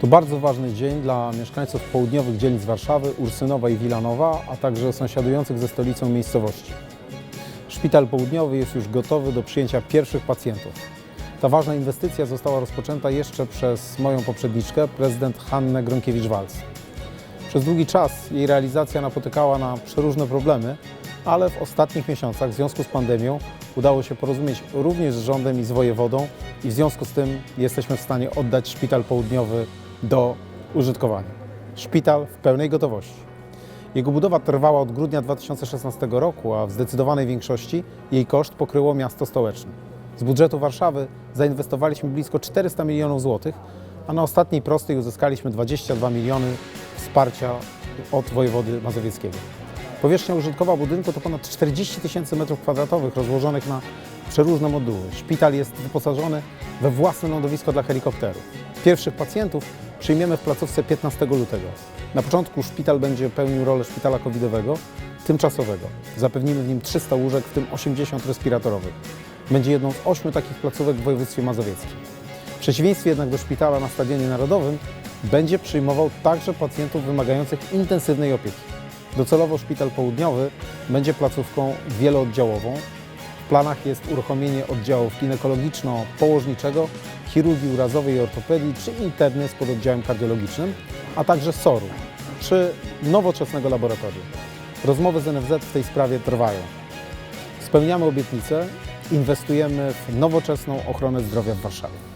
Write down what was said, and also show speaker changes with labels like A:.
A: To bardzo ważny dzień dla mieszkańców południowych dzielnic Warszawy, Ursynowa i Wilanowa, a także sąsiadujących ze stolicą miejscowości. Szpital Południowy jest już gotowy do przyjęcia pierwszych pacjentów. Ta ważna inwestycja została rozpoczęta jeszcze przez moją poprzedniczkę, prezydent Hannę Gronkiewicz-Walc. Przez długi czas jej realizacja napotykała na przeróżne problemy, ale w ostatnich miesiącach w związku z pandemią udało się porozumieć również z rządem i z wojewodą i w związku z tym jesteśmy w stanie oddać Szpital Południowy do użytkowania. Szpital w pełnej gotowości. Jego budowa trwała od grudnia 2016 roku, a w zdecydowanej większości jej koszt pokryło miasto stołeczne. Z budżetu Warszawy zainwestowaliśmy blisko 400 milionów złotych, a na ostatniej prostej uzyskaliśmy 22 miliony wsparcia od wojewody mazowieckiego. Powierzchnia użytkowa budynku to ponad 40 tysięcy metrów kwadratowych rozłożonych na przeróżne moduły. Szpital jest wyposażony we własne lądowisko dla helikopterów. Pierwszych pacjentów przyjmiemy w placówce 15 lutego. Na początku szpital będzie pełnił rolę szpitala covidowego, tymczasowego. Zapewnimy w nim 300 łóżek, w tym 80 respiratorowych. Będzie jedną z ośmiu takich placówek w województwie mazowieckim. W przeciwieństwie jednak do szpitala na Stadionie Narodowym będzie przyjmował także pacjentów wymagających intensywnej opieki. Docelowo Szpital Południowy będzie placówką wielooddziałową. W planach jest uruchomienie oddziałów ginekologiczno-położniczego, chirurgii urazowej i ortopedii czy interny z pododdziałem kardiologicznym, a także SOR-u czy nowoczesnego laboratorium. Rozmowy z NFZ w tej sprawie trwają. Spełniamy obietnice, inwestujemy w nowoczesną ochronę zdrowia w Warszawie.